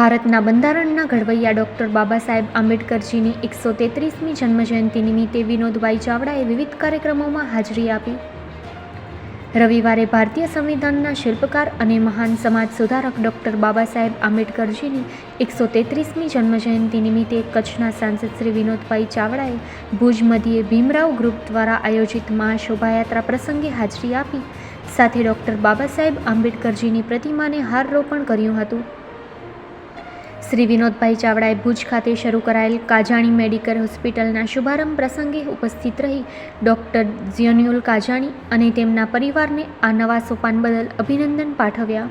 ભારતના બંધારણના ઘડવૈયા ડૉક્ટર બાબા સાહેબ આંબેડકરજીની એકસો તેત્રીસમી જન્મજયંતિ નિમિત્તે વિનોદભાઈ ચાવડાએ વિવિધ કાર્યક્રમોમાં હાજરી આપી. રવિવારે ભારતીય સંવિધાનના શિલ્પકાર અને મહાન સમાજ સુધારક ડૉક્ટર બાબા સાહેબ આંબેડકરજીની એકસો તેત્રીસમી જન્મજયંતિ નિમિત્તે કચ્છના સાંસદ શ્રી વિનોદભાઈ ચાવડાએ ભુજ મધ્યે ભીમરાવ ગ્રુપ દ્વારા આયોજિત મહાશોભાયાત્રા પ્રસંગે હાજરી આપી. સાથે ડૉક્ટર બાબા સાહેબ આંબેડકરજીની પ્રતિમાને હારરોપણ કર્યું હતું. શ્રી વિનોદભાઈ ચાવડાએ ભુજ ખાતે શરૂ કરાયેલ કાજાણી મેડિકલ હોસ્પિટલના શુભારંભ પ્રસંગે ઉપસ્થિત રહી ડૉક્ટર ઝિયોન્યુલ કાજાણી અને તેમના પરિવારને આ નવા સોપાન બદલ અભિનંદન પાઠવ્યા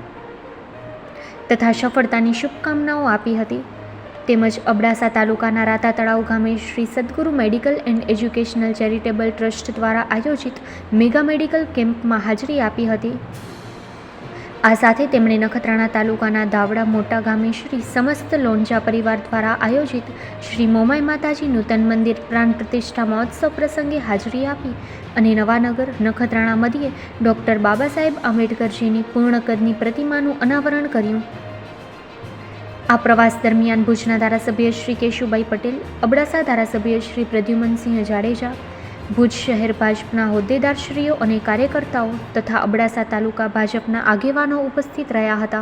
તથા સફળતાની શુભકામનાઓ આપી હતી. તેમજ અબડાસા તાલુકાના રાતા તળાવ ગામે Shri Sadguru medical and educational charitable trust દ્વારા આયોજિત મેગા મેડિકલ કેમ્પમાં હાજરી આપી હતી. આ સાથે તેમણે નખત્રાણા તાલુકાના દાવડા મોટા ગામે શ્રી સમસ્ત લોંજા પરિવાર દ્વારા આયોજિત શ્રી મોમાઈ માતાજી નૂતન મંદિર પ્રાણ પ્રતિષ્ઠા મહોત્સવ પ્રસંગે હાજરી આપી અને નવાનગર નખત્રાણા મધ્યે ડૉક્ટર બાબા સાહેબ આંબેડકરજીની પૂર્ણ કદની પ્રતિમાનું અનાવરણ કર્યું. આ પ્રવાસ દરમિયાન ભુજના ધારાસભ્ય શ્રી કેશુભાઈ પટેલ, અબડાસા ધારાસભ્ય શ્રી પ્રદ્યુમનસિંહ જાડેજા ભુજ શહેર ભાજપના હોદ્દેદારશ્રીઓ અને કાર્યકર્તાઓ તથા અબડાસા તાલુકા ભાજપના આગેવાનો ઉપસ્થિત રહ્યા હતા.